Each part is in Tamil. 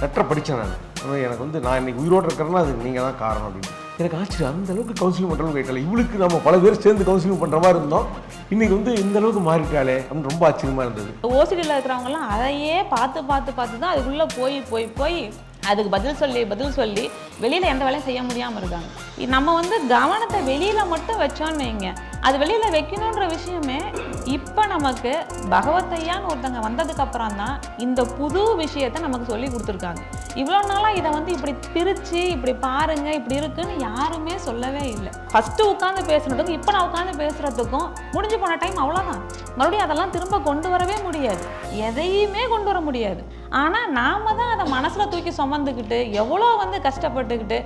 லெட்டரை படித்தேன் நான். எனக்கு வந்து நான் இன்னைக்கு உயிரோடு இருக்கிறேன்னா அதுக்கு நீங்கள் தான் காரணம் அப்படின்னு. எனக்கு ஆச்சரியம். அந்த அளவுக்கு கவுன்சிலிங் பண்ணுறவங்க கேட்கல. இவளுக்கு நம்ம பல பேர் சேர்ந்து கவுன்சிலிங் பண்ணுற மாதிரி இருந்தோம். இன்றைக்கி வந்து இந்த அளவுக்கு மாறிட்டாளே அப்படின்னு ரொம்ப ஆச்சரியமாக இருந்தது. ஓசிடியில் இருக்கிறவங்கலாம் அதையே பார்த்து பார்த்து பார்த்து தான் அதுக்குள்ளே போய் போய் போய் அதுக்கு பதில் சொல்லி பதில் சொல்லி வெளியில் எந்த வேலையும் செய்ய முடியாமல் இருக்காங்க. நம்ம வந்து கவனத்தை வெளியில் மட்டும் வச்சோன்னு வைங்க. அது வெளியில் வைக்கணுன்ற விஷயமே இப்போ நமக்கு பகவத்தையான்னு ஒருத்தங்க வந்ததுக்கு அப்புறம் தான் இந்த புது விஷயத்தை நமக்கு சொல்லி கொடுத்துருக்காங்க. இவ்வளோ நாளாக இதை வந்து இப்படி பிரித்து இப்படி பாருங்க இப்படி இருக்குன்னு யாருமே சொல்லவே இல்லை. ஃபஸ்ட்டு உட்காந்து பேசுனதுக்கும் இப்போ நான் உட்காந்து பேசுகிறதுக்கும் முடிஞ்சு போன டைம் அவ்வளோதான் மறுபடியும் அதெல்லாம் திரும்ப கொண்டு வரவே முடியாது. எதையுமே கொண்டு வர முடியாது. ஆனால் நாம் தான் அதை மனசில் தூக்கி சுமந்துக்கிட்டு எவ்வளோ வந்து கஷ்டப்பட்டுக்கிட்டு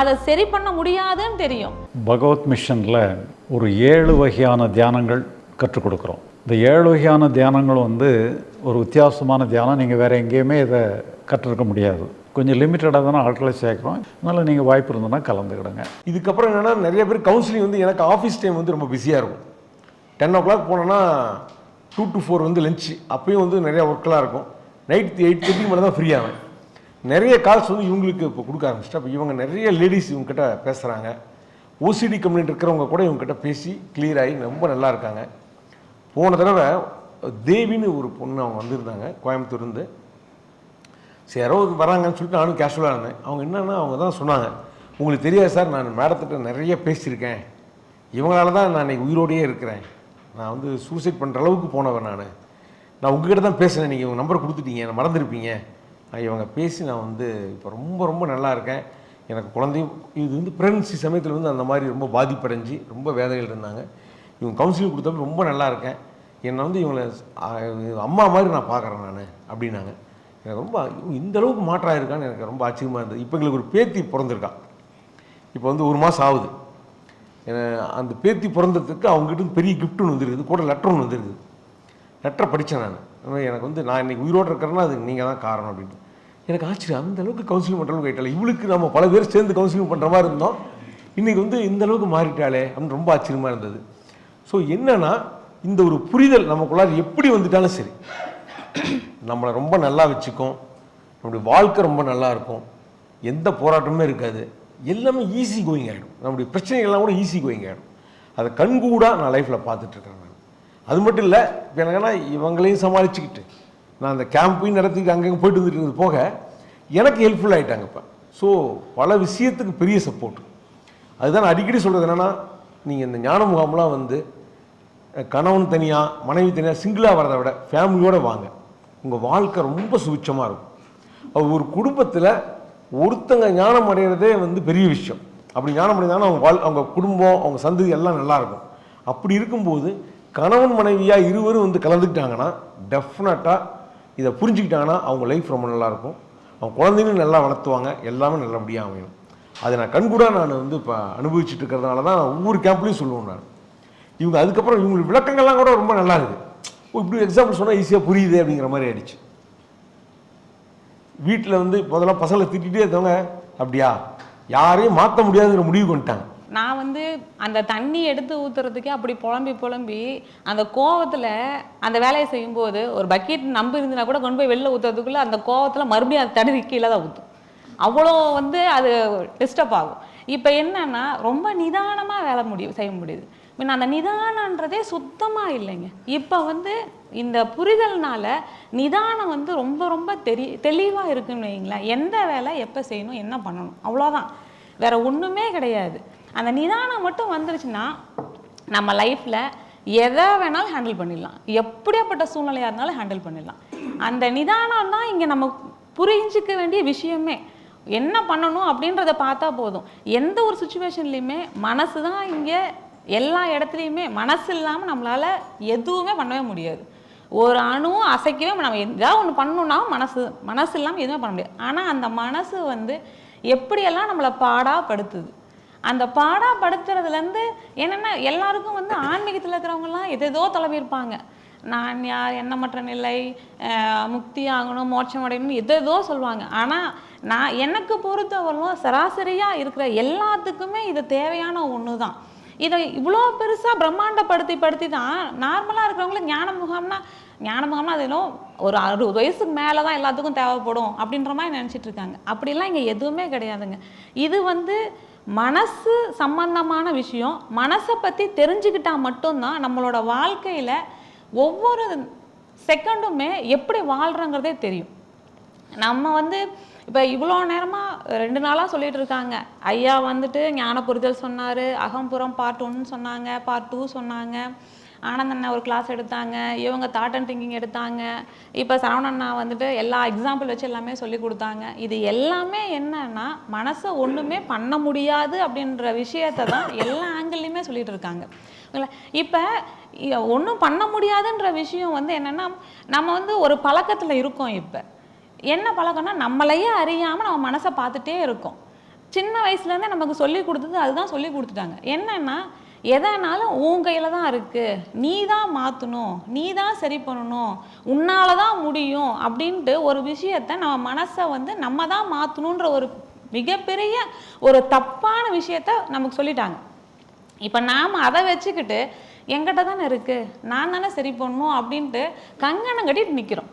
அதை சரி பண்ண முடியாதுன்னு தெரியும். பகவத் மிஷனில் ஒரு ஏழு வகையான தியானங்கள் கற்றுக் கொடுக்குறோம். இந்த ஏழு வகையான தியானங்கள் வந்து ஒரு வித்தியாசமான தியானம். நீங்கள் வேறு எங்கேயுமே இதை கற்றுருக்க முடியாது. கொஞ்சம் லிமிட்டடாக தானே ஆட்களை சேர்க்குறோம். அதனால் நீங்கள் வாய்ப்பு இருந்ததுன்னா கலந்துக்கிடுங்க. இதுக்கப்புறம் என்னென்னா நிறைய பேர் கவுன்சிலிங் வந்து எனக்கு ஆஃபீஸ் டைம் வந்து ரொம்ப பிஸியாக இருக்கும். டென் ஓ கிளாக் போனோன்னா டூ டு ஃபோர் வந்து லஞ்சு அப்பயும் வந்து நிறைய ஒர்க்கெலாம் இருக்கும். நைட் எயிட் தேர்ட்டி மேலே தான் ஃப்ரீ நிறைய கால்ஸ் வந்து இவங்களுக்கு இப்போ கொடுக்க ஆரம்பிச்சிட்டு அப்போ இவங்க நிறைய லேடிஸ் இவங்ககிட்ட பேசுகிறாங்க ஓசிடி கம்யூனிட்டி இருக்கிறவங்க கூட இவங்ககிட்ட பேசி கிளியர் ஆகி ரொம்ப நல்லா இருக்காங்க. போன தடவை தேவின்னு ஒரு பொண்ணு அவங்க வந்திருந்தாங்க கோயம்புத்தூர்லேருந்து. சரி யாரோ வராங்கன்னு சொல்லிட்டு நானும் கேஷுவலாக இருந்தேன். அவங்க என்னென்னா அவங்க தான் சொன்னாங்க உங்களுக்கு தெரியாது சார் நான் மேடத்திட்ட நிறைய பேசியிருக்கேன். இவங்களால தான் நான் இன்றைக்கி உயிரோடையே இருக்கிறேன். நான் வந்து சூசைட் பண்ணுற அளவுக்கு போனவன் நான். நான் உங்ககிட்ட தான் பேசுகிறேன் நீங்கள் உங்கள் நம்பர் கொடுத்துட்டீங்க. நான் மறந்துருப்பீங்க. நான் இவங்க பேசி நான் வந்து இப்போ ரொம்ப ரொம்ப நல்லா இருக்கேன். எனக்கு குழந்தையும் இது வந்து ப்ரெக்னன்சி சமயத்தில் வந்து அந்த மாதிரி ரொம்ப பாதிப்படைஞ்சு ரொம்ப வேதனையில் இருந்தாங்க. இவங்க கவுன்சிலிங் கொடுத்தப்ப ரொம்ப நல்லா இருக்கேன். என்னை வந்து இவங்களை அம்மா மாதிரி நான் பார்க்குறேன் நான் அப்படின்னாங்க. எனக்கு ரொம்ப இந்த அளவுக்கு மாற்றம் ஆயிருக்கான்னு எனக்கு ரொம்ப ஆச்சரியமாக இருந்தது. இப்போ எங்களுக்கு ஒரு பேத்தி பிறந்திருக்கா. இப்போ வந்து ஒரு மாதம் ஆகுது. அந்த பேத்தி பிறந்ததுக்கு அவங்ககிட்ட பெரிய கிஃப்ட் ஒன்று வந்துருக்குது. கூட லெட்டர் ஒன்று வந்துருக்குது. லெட்டரை படித்தேன் நான். எனக்கு வந்து நான் இன்றைக்கி உயிரோடு இருக்கிறேன்னா அதுக்கு நீங்கள் தான் காரணம் அப்படின்ட்டு. எனக்கு ஆச்சரியம். அந்த அளவுக்கு கவுன்சிலிங் பண்ணுறவங்க கேட்டல இவளுக்கு நம்ம பல பேர் சேர்ந்து கவுன்சிலிங் பண்ணுற மாதிரி இருந்தோம். இன்றைக்கி வந்து இந்த அளவுக்கு மாறிட்டாளே அப்படின்னு ரொம்ப ஆச்சரியமாக இருந்தது. ஸோ என்னென்னா இந்த ஒரு புரிதல் நமக்குள்ளார் எப்படி வந்துட்டாலும் சரி. நம்மளை ரொம்ப நல்லா வச்சுக்கும். நம்முடைய வாழ்க்கை ரொம்ப நல்லா இருக்கும். எந்த போராட்டமே இருக்காது. எல்லாமே ஈஸி கோயிங் ஆகிடும் நம்முடைய பிரச்சனைகள்லாம் கூட ஈஸி கோயிங் ஆகிடும் அதை கண்கூடாக நான் லைஃப்பில் பார்த்துட்ருக்கேன் நான். அது மட்டும் இல்லை இப்போ எனக்குன்னா இவங்களையும் சமாளிச்சுக்கிட்டு நான் அந்த கேம்பையும் நடத்திட்டு அங்கங்கே போயிட்டு வந்துட்டு இருந்தது போக எனக்கு ஹெல்ப்ஃபுல் ஆகிட்டாங்க இப்போ. ஸோ பல விஷயத்துக்கு பெரிய சப்போர்ட் அதுதான் நான் அடிக்கடி சொல்கிறது என்னென்னா நீங்கள் இந்த ஞான முகாம்லாம் வந்து கணவன் தனியாக மனைவி தனியாக சிங்கிளாக வரதை விட ஃபேமிலியோடு வாங்க. உங்கள் வாழ்க்கை ரொம்ப சுவிச்சமாக இருக்கும். ஒரு குடும்பத்தில் ஒருத்தங்க ஞானம் அடைகிறதே வந்து பெரிய விஷயம். அப்படி ஞானம் அடைந்தாங்கன்னா அவங்க வாழ் அவங்க குடும்பம் அவங்க சந்ததி எல்லாம் நல்லா இருக்கும். அப்படி இருக்கும்போது கணவன் மனைவியாக இருவரும் வந்து கலந்துக்கிட்டாங்கன்னா டெஃபினட்டாக இதை புரிஞ்சுக்கிட்டாங்கன்னா அவங்க லைஃப் ரொம்ப நல்லாயிருக்கும். அவங்க குழந்தைங்களும் நல்லா வளர்த்துவாங்க. எல்லாமே நல்லபடியாக அமையும். அதை நான் கண்கூட நான் வந்து இப்போ அனுபவிச்சுட்டு இருக்கிறதுனால தான் நான் ஒவ்வொரு கேம்ப்லேயும் சொல்லுவேன் நான். இவங்க அதுக்கப்புறம் இவங்களுக்கு விளக்கங்கள்லாம் கூட ரொம்ப நல்லா இருக்குது. ஓ இப்படி எக்ஸாம்பிள் சொன்னால் ஈஸியாக புரியுது அப்படிங்கிற மாதிரி ஆயிடுச்சு. வீட்டில் வந்து முதல்ல பசங்களை திட்டிகிட்டே இருந்தவங்க அப்படியா? யாரையும் மாற்ற முடியாதுங்கிற முடிவு கொண்டுட்டாங்க நான் வந்து அந்த தண்ணி எடுத்து ஊற்றுறதுக்கே அப்படி புலம்பி புலம்பி அந்த கோவத்தில் அந்த வேலையை செய்யும்போது ஒரு பக்கெட் நம்பு இருந்துனா கூட கொண்டு போய் வெளில ஊற்றுறதுக்குள்ளே அந்த கோவத்தில் மறுபடியும் அது தடுதி கீழே தான் ஊற்றும் அவ்வளோ வந்து அது டிஸ்டர்ப் ஆகும். இப்போ என்னன்னா ரொம்ப நிதானமாக வேலை முடியும் செய்ய முடியுது. மீன் அந்த நிதானன்றதே சுத்தமாக இல்லைங்க. இப்போ வந்து இந்த புரிதல்னால நிதானம் வந்து ரொம்ப ரொம்ப தெரி தெளிவாக இருக்குன்னு வைங்களேன் எந்த வேலை எப்போ செய்யணும் என்ன பண்ணணும் அவ்வளோதான் வேற ஒன்றுமே கிடையாது. அந்த நிதானம் மட்டும் வந்துருச்சுன்னா நம்ம லைஃப்பில் எதை வேணாலும் ஹேண்டில் பண்ணிடலாம். எப்படியாப்பட்ட சூழ்நிலையாக இருந்தாலும் ஹேண்டில் பண்ணிடலாம். அந்த நிதானம் தான் இங்கே நம்ம புரிஞ்சிக்க வேண்டிய விஷயமே. என்ன பண்ணணும் அப்படின்றத பார்த்தா போதும். எந்த ஒரு சுச்சுவேஷன்லேயுமே மனசு தான் இங்கே எல்லா இடத்துலையுமே மனசு இல்லாமல் நம்மளால் எதுவுமே பண்ணவே முடியாது. ஒரு அணுவும் அசைக்கவே நம்ம ஏதாவது ஒன்று பண்ணணும்னா மனசு மனசு இல்லாமல் எதுவுமே பண்ண முடியாது. ஆனால் அந்த மனசு வந்து எப்படியெல்லாம் நம்மளை பாடாப்படுத்துது அந்த பாடாப்படுத்துறதுலேருந்து என்னென்னா எல்லாருக்கும் வந்து ஆன்மீகத்தில் இருக்கிறவங்கலாம் எதேதோ தலைவிருப்பாங்க நான் யார் எண்ணமற்ற நிலை முக்தி ஆகணும் மோட்சம் அடையணும் எதேதோ சொல்லுவாங்க. ஆனால் நான் எனக்கு பொறுத்தவரையும் சராசரியாக இருக்கிற எல்லாத்துக்குமே இது தேவையான ஒன்று தான் இதை இவ்வளோ பெருசாக பிரம்மாண்டப்படுத்தி படுத்தி தான் நார்மலாக இருக்கிறவங்களுக்கு ஞான முகாம்னா ஞான முகாம்னா அது இன்னும் ஒரு அறுபது வயசுக்கு மேலே தான் எல்லாத்துக்கும் தேவைப்படும் அப்படின்ற மாதிரி நினச்சிட்டு இருக்காங்க. அப்படிலாம் இங்கே எதுவுமே கிடையாதுங்க. இது வந்து மனசு சம்பந்தமான விஷயம் மனசை பற்றி தெரிஞ்சுக்கிட்டால் மட்டும்தான் நம்மளோட வாழ்க்கையில் ஒவ்வொரு செகண்டுமே எப்படி வாழ்கிறோங்கிறதே தெரியும். நம்ம வந்து இப்போ இவ்வளோ நேரமாக ரெண்டு நாளாக சொல்லிட்டு இருக்காங்க. ஐயா வந்துட்டு ஞான புரிதல் சொன்னார் அகம்புறம் பார்ட் ஒன்னு சொன்னாங்க பார்ட் டூ சொன்னாங்க. ஆனந்தண்ணா ஒரு கிளாஸ் எடுத்தாங்க இவங்க தாட் அண்ட் திங்கிங் எடுத்தாங்க. இப்போ சரவணண்ணா வந்துட்டு எல்லா எக்ஸாம்பிள் வச்சு எல்லாமே சொல்லி கொடுத்தாங்க. இது எல்லாமே என்னன்னா மனசை ஒன்றுமே பண்ண முடியாது அப்படின்ற விஷயத்தை தான் எல்லா ஆங்கிள்லையுமே சொல்லிட்டு இருக்காங்க. இப்போ ஒன்றும் பண்ண முடியாதுன்ற விஷயம் வந்து என்னென்னா நம்ம வந்து ஒரு பழக்கத்தில் இருக்கோம் இப்போ. என்ன பழக்கம்னா நம்மளையே அறியாமல் நம்ம மனசை பார்த்துட்டே இருக்கோம். சின்ன வயசுலேருந்தே நமக்கு சொல்லி கொடுத்தது அதுதான் சொல்லி கொடுத்துட்டாங்க. என்னென்னா எதனாலும் உன் கையில் தான் இருக்குது நீ தான் மாற்றணும் நீ தான் சரி பண்ணணும். உன்னால் தான் முடியும் அப்படின்ட்டு ஒரு விஷயத்த நம்ம மனசை வந்து நம்ம தான் மாற்றணுன்ற ஒரு மிகப்பெரிய ஒரு தப்பான விஷயத்த நமக்கு சொல்லிட்டாங்க. இப்போ நாம் அதை வச்சுக்கிட்டு எங்கிட்ட தானே இருக்குது நான் தானே சரி பண்ணணும் அப்படின்ட்டு கங்கணம் கட்டிட்டு நிற்கிறோம்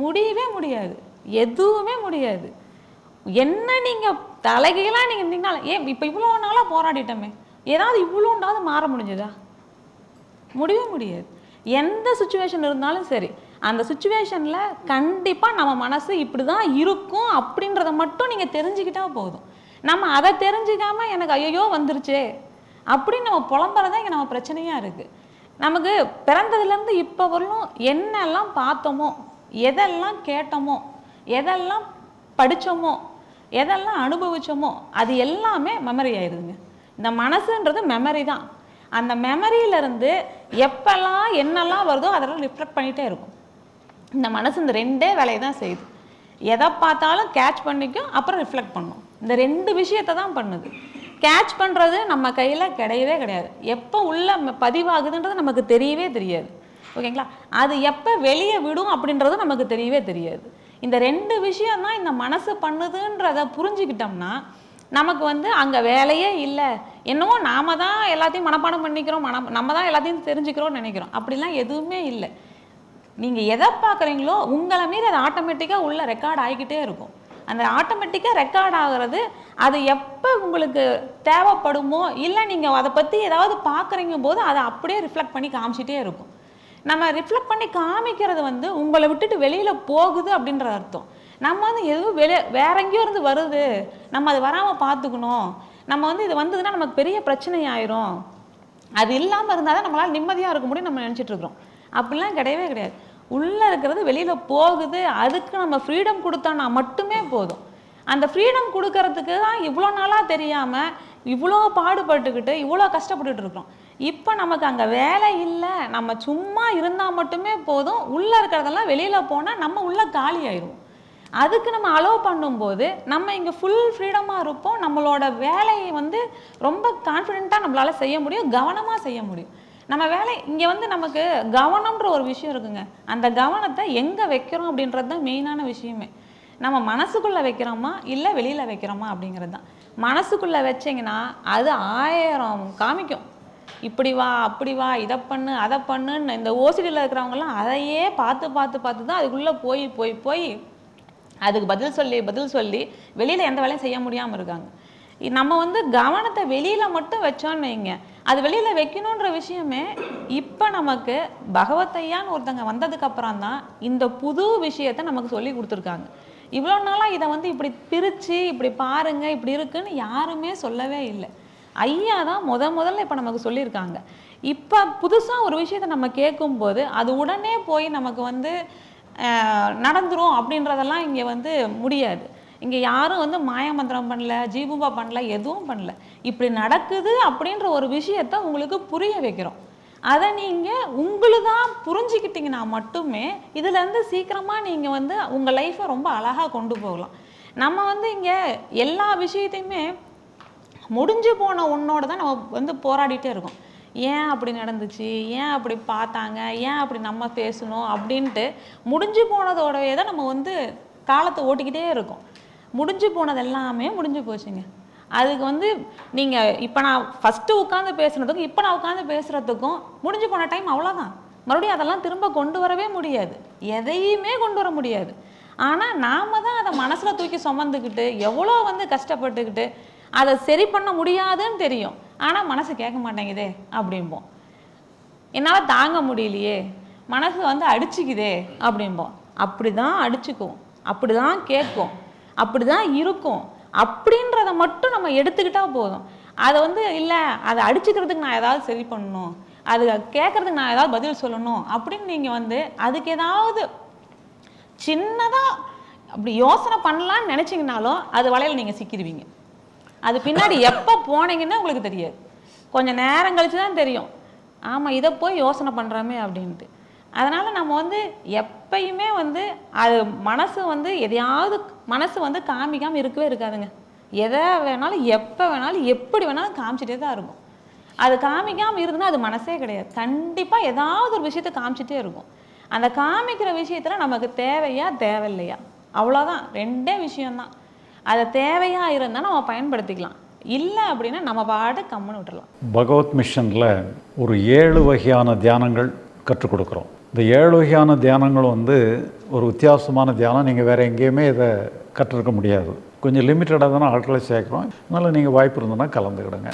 முடியவே முடியாது. எதுவுமே முடியாது. என்ன நீங்கள் தலைகீழாக நீங்கள் இருந்தீங்கனால ஏன் இப்போ இவ்வளோ நாளாக போராடிட்டோமே? ஏதாவது இவ்வளோண்டாவது மாற முடிஞ்சதா? முடியவே முடியாது. எந்த சுச்சுவேஷன் இருந்தாலும் சரி அந்த சுச்சுவேஷனில் கண்டிப்பாக நம்ம மனசு இப்படி தான் இருக்கும் அப்படின்றத மட்டும் நீங்கள் தெரிஞ்சுக்கிட்டா போதும். நம்ம அதை தெரிஞ்சுக்காமல் எனக்கு ஐயோ வந்துருச்சே அப்படின்னு நம்ம புலம்புறதான் இங்கே நம்ம பிரச்சனையாக இருக்குது நமக்கு பிறந்ததுலேருந்து இப்போ வரலும் என்னெல்லாம் பார்த்தோமோ எதெல்லாம் கேட்டோமோ எதெல்லாம் படித்தோமோ எதெல்லாம் அனுபவிச்சோமோ அது எல்லாமே மெமரி ஆயிடுதுங்க இந்த மனசுன்றது மெமரி தான். அந்த மெமரியிலேருந்து எப்பெல்லாம் என்னெல்லாம் வருதோ அதெல்லாம் ரிஃப்ளெக்ட் பண்ணிகிட்டே இருக்கும். இந்த மனசு இந்த ரெண்டே வேலையை தான் செய்யுது. எதை பார்த்தாலும் கேட்ச் பண்ணிக்கும் அப்புறம் ரிஃப்ளெக்ட் பண்ணும். இந்த ரெண்டு விஷயத்தை தான் பண்ணுது. கேட்ச் பண்ணுறது நம்ம கையில் கிடையவே கிடையாது. எப்போ உள்ள பதிவாகுதுன்றது நமக்கு தெரியவே தெரியாது. ஓகேங்களா அது எப்போ வெளியே விடும் அப்படின்றது நமக்கு தெரியவே தெரியாது. இந்த ரெண்டு விஷயம் தான் இந்த மனசு பண்ணுதுன்றதை புரிஞ்சுக்கிட்டோம்னா நமக்கு வந்து அங்கே வேலையே இல்லை. என்னவோ நாம தான் எல்லாத்தையும் மனப்பாடம் பண்ணிக்கிறோம் மன நம்ம தான் எல்லாத்தையும் தெரிஞ்சுக்கிறோம்னு நினைக்கிறோம். அப்படிலாம் எதுவுமே இல்லை. நீங்கள் எதை பார்க்குறீங்களோ உங்களை மீறி அது ஆட்டோமேட்டிக்காக உள்ள ரெக்கார்ட் ஆகிக்கிட்டே இருக்கும். அந்த ஆட்டோமேட்டிக்காக ரெக்கார்ட் ஆகுறது அது எப்போ உங்களுக்கு தேவைப்படுமோ இல்லை நீங்கள் அதை பற்றி ஏதாவது பார்க்குறீங்க போது அதை அப்படியே ரிஃப்ளெக்ட் பண்ணி காமிச்சிட்டே இருக்கும். நம்ம ரிஃப்ளெக்ட் பண்ணி காமிக்கிறது வந்து உங்களை விட்டுட்டு வெளியில் போகுது அப்படின்ற அர்த்தம். நம்ம வந்து எதுவும் வெளியே வேற எங்கேயோ இருந்து வருது. நம்ம அது வராமல் பார்த்துக்கணும். நம்ம வந்து இது வந்ததுன்னா நமக்கு பெரிய பிரச்சனை ஆயிரும். அது இல்லாமல் இருந்தால் தான் நம்மளால் நிம்மதியாக இருக்க முடியும் நம்ம நினச்சிட்டு இருக்கிறோம். அப்படிலாம் கிடையவே கிடையாது. உள்ளே இருக்கிறது வெளியில் போகுது. அதுக்கு நம்ம ஃப்ரீடம் கொடுத்தோன்னா மட்டுமே போதும். அந்த ஃப்ரீடம் கொடுக்கறதுக்கு தான் இவ்வளோ நாளாக தெரியாமல் இவ்வளோ பாடுபட்டுக்கிட்டு இவ்வளோ கஷ்டப்பட்டுட்டு இருக்கிறோம். இப்போ நமக்கு அங்கே வேலை இல்லை. நம்ம சும்மா இருந்தால் மட்டுமே போதும். உள்ளே இருக்கிறதெல்லாம் வெளியில் போனால் நம்ம உள்ளே காலி ஆயிடுவோம் அதுக்கு நம்ம அலோவ் பண்ணும்போது நம்ம இங்கே ஃபுல் ஃப்ரீடமாக இருப்போம். நம்மளோட வேலையை வந்து ரொம்ப கான்ஃபிடென்ட்டாக நம்மளால் செய்ய முடியும் கவனமாக செய்ய முடியும். நம்ம வேலை இங்கே வந்து நமக்கு கவனம்ன்ற ஒரு விஷயம் இருக்குங்க. அந்த கவனத்தை எங்கே வைக்கிறோம் அப்படின்றது தான் மெயினான விஷயமே. நம்ம மனசுக்குள்ளே வைக்கிறோமா இல்லை வெளியில் வைக்கிறோமா அப்படிங்கிறது தான் மனசுக்குள்ளே வச்சிங்கன்னா அது ஆயிரம் காமிக்கும். இப்படி வா அப்படி வா இதை பண்ணு அதை பண்ணுன்னு இந்த ஓசிடியில் இருக்கிறவங்கலாம் அதையே பார்த்து பார்த்து பார்த்து தான் அதுக்குள்ளே போய் போய் போய் அதுக்கு பதில் சொல்லி பதில் சொல்லி வெளியில் எந்த வேலையும் செய்ய முடியாமல் இருக்காங்க. நம்ம வந்து கவனத்தை வெளியில் மட்டும் வச்சோன்னு வைங்க. அது வெளியில் வைக்கணுன்ற விஷயமே இப்போ நமக்கு பகவத்தையான்னு ஒருத்தங்க வந்ததுக்கு அப்புறம் தான் இந்த புது விஷயத்தை நமக்கு சொல்லி கொடுத்துருக்காங்க. இவ்வளோ நாளாக இதை வந்து இப்படி பிரித்து இப்படி பாருங்க இப்படி இருக்குன்னு யாருமே சொல்லவே இல்லை. ஐயா தான் முத முதல்ல இப்போ நமக்கு சொல்லியிருக்காங்க. இப்போ புதுசாக ஒரு விஷயத்தை நம்ம கேட்கும்போது அது உடனே போய் நமக்கு வந்து நடந்துரும் அப்படின்றதெல்லாம் இங்கே வந்து முடியாது. இங்கே யாரும் வந்து மாயமந்திரம் பண்ணல ஜீபூபா பண்ணல எதுவும் பண்ணல. இப்படி நடக்குது அப்படின்ற ஒரு விஷயத்த உங்களுக்கு புரிய வைக்கிறோம். அதை நீங்கள் உங்களுதான் புரிஞ்சுக்கிட்டிங்கன்னா மட்டுமே இதுலேருந்து சீக்கிரமாக நீங்கள் வந்து உங்கள் லைஃப்பை ரொம்ப அழகாக கொண்டு போகலாம். நம்ம வந்து இங்கே எல்லா விஷயத்தையுமே முடிஞ்சு போன ஒன்றோடு தான் நம்ம வந்து போராடிட்டே இருக்கோம். ஏன் அப்படி நடந்துச்சு? ஏன் அப்படி பார்த்தாங்க? ஏன் அப்படி நம்ம பேசணும்? அப்படின்ட்டு முடிஞ்சு போனதோடவே தான் நம்ம வந்து காலத்தை ஓட்டிக்கிட்டே இருக்கோம். முடிஞ்சு போனது எல்லாமே முடிஞ்சு போச்சுங்க. அதுக்கு வந்து நீங்கள் இப்போ நான் ஃபஸ்ட்டு உட்காந்து பேசுனதுக்கும் இப்போ நான் உட்காந்து பேசுகிறதுக்கும் முடிஞ்சு போன டைம் அவ்வளோதான் மறுபடியும் அதெல்லாம் திரும்ப கொண்டு வரவே முடியாது. எதையுமே கொண்டு வர முடியாது. ஆனால் நாம தான் அதை மனசில் தூக்கி சுமந்துக்கிட்டு எவ்வளோ வந்து கஷ்டப்பட்டுக்கிட்டு அதை சரி பண்ண முடியாதுன்னு தெரியும். ஆனால் மனசு கேட்க மாட்டேங்குதே அப்படிம்போம். என்னால் தாங்க முடியலையே மனசு வந்து அடிச்சுக்குதே அப்படிம்போம். அப்படி தான் அடிச்சுக்கும் அப்படி தான் கேட்கும் அப்படி தான் இருக்கும். அப்படின்றத மட்டும் நம்ம எடுத்துக்கிட்டால் போதும். அதை வந்து இல்லை அதை அடிச்சுக்கிறதுக்கு நான் ஏதாவது சரி பண்ணணும் அது கேட்குறதுக்கு நான் ஏதாவது பதில் சொல்லணும் அப்படின்னு நீங்கள் வந்து அதுக்கு ஏதாவது சின்னதாக அப்படி யோசனை பண்ணலான்னு நினச்சிங்கனாலும் அது வலையில் நீங்கள் சிக்கிடுவீங்க அது பின்னாடி எப்போ போனீங்கன்னு உங்களுக்கு தெரியாது. கொஞ்சம் நேரம் கழிச்சு தான் தெரியும். ஆமாம் இதை போய் யோசனை பண்ணுறோமே அப்படின்ட்டு. அதனால் நம்ம வந்து எப்பயுமே வந்து அது மனசு வந்து எதையாவது மனசு வந்து காமிக்காமல் இருக்கவே இருக்காதுங்க. எதை வேணாலும் எப்போ வேணாலும் எப்படி வேணாலும் காமிச்சிட்டே தான் இருக்கும். அது காமிக்காமல் இருந்ததுன்னா அது மனசே கிடையாது. கண்டிப்பாக ஏதாவது ஒரு விஷயத்தை காமிச்சிட்டே இருக்கும். அந்த காமிக்கிற விஷயத்தில் நமக்கு தேவையா தேவையில்லையா? அவ்வளோதான் ரெண்டே விஷயம்தான். அதை தேவையாக இருந்தால் நம்ம பயன்படுத்திக்கலாம். இல்லை அப்படின்னா நம்ம பாட கம்முன்னு விட்டுறலாம். பகவத் மிஷனில் ஒரு ஏழு வகையான தியானங்கள் கற்றுக் கொடுக்குறோம். இந்த ஏழு வகையான தியானங்கள் வந்து ஒரு வித்தியாசமான தியானம். நீங்கள் வேறு எங்கேயுமே இதை கற்றுருக்க முடியாது. கொஞ்சம் லிமிட்டடாக தானே ஆட்களை சேர்க்குறோம். அதனால் நீங்கள் வாய்ப்பு இருந்ததுன்னா கலந்துக்கிடுங்க.